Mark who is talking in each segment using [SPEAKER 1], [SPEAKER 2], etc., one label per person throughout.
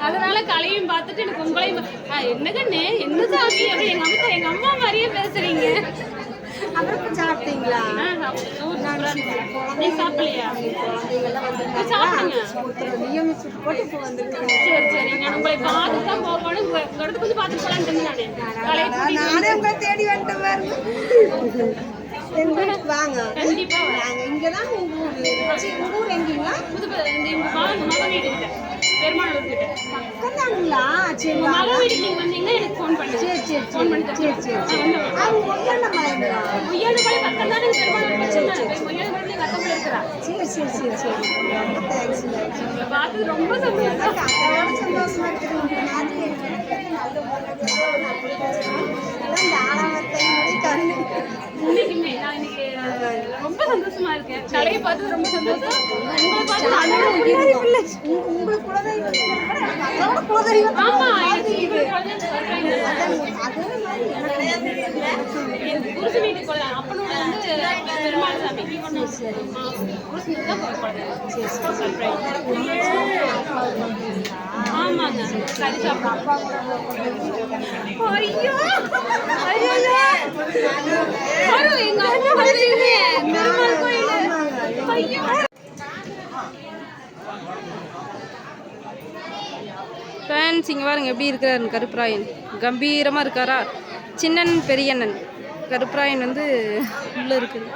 [SPEAKER 1] அதனால கலையும் பார்த்துட்டு எனக்கு உங்களையும் ஆ, என்ன கண்ணு என்ன சாமி அப்படி எங்க அம்மா எங்க அம்மா மாதிரியே பேசுறீங்க.
[SPEAKER 2] சாப்பிட்டீங்களா.
[SPEAKER 1] நீ சாப்பிடலையா?
[SPEAKER 2] போட்டு இப்போ
[SPEAKER 1] சரி உங்களை பார்த்து தான் போகணும் இடத்துக்கு வந்து நானு.
[SPEAKER 2] உங்களை தேடி வந்துட்டு பாருங்க. வாங்க. நாங்க இங்கதான் உங்க ஊர். சரி, உங்க ஊர் எங்கீங்களா
[SPEAKER 1] பெருமாள் கிட்ட. வீட்டுக்கு நீங்க வந்தீங்கன்னா எனக்கு ஃபோன் பண்ணுங்க.
[SPEAKER 2] சரி சரி
[SPEAKER 1] ஃபோன் பண்ணி
[SPEAKER 2] சரி சரி சரி. சரி அவங்க
[SPEAKER 1] மலை பக்கம் தானே பெருமாள் பிரச்சனை. எங்க அத்தை இருக்கிறா.
[SPEAKER 2] சரி சரி சரி சரி. ரொம்ப தேங்க்ஸ்
[SPEAKER 1] உங்களை பார்த்தது ரொம்ப சந்தோஷம்.
[SPEAKER 2] அதோட சந்தோஷமா இருக்குது மாதிரி நல்ல இந்த ஆறாமத்தையும் கண்ணு
[SPEAKER 1] இன்னைக்குமே நான் இன்னைக்கு ரொம்ப சந்தோஷமா இருக்கேன். கலையை பார்த்து ரொம்ப சந்தோஷம். உங்களை பார்த்து
[SPEAKER 2] உங்களுக்கு குலதெய்வம்.
[SPEAKER 1] ஆமா புருஷ வீட்டுக்கு போல அப்பனோட வந்து பெருமாள் சாமி சரி புருஷ தான் ஆமாங்க கறி சாப்பிடுவோம் ஐயோ எங்க அம்மா வந்துருங்க பெருமாள் கோயில் ஐயோ
[SPEAKER 3] ஃப்ரெண்ட்ஸ் இங்கே பாருங்க எப்படி இருக்கிறாரு கருப்பராயன். கம்பீரமாக இருக்காரா? சின்னன் பெரியண்ணன். கருப்பராயன் வந்து உள்ளே இருக்குது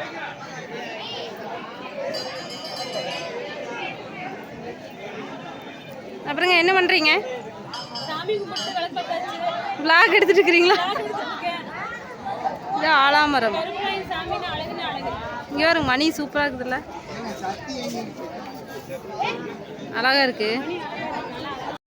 [SPEAKER 3] அப்புறங்க என்ன பண்ணுறீங்க விளாக் எடுத்துட்டு இருக்கிறீங்களா இது ஆலாமரம். இங்கே பாருங்க மணி சூப்பராக இருக்குதுல்ல. அழகா இருக்கு
[SPEAKER 1] நல்லா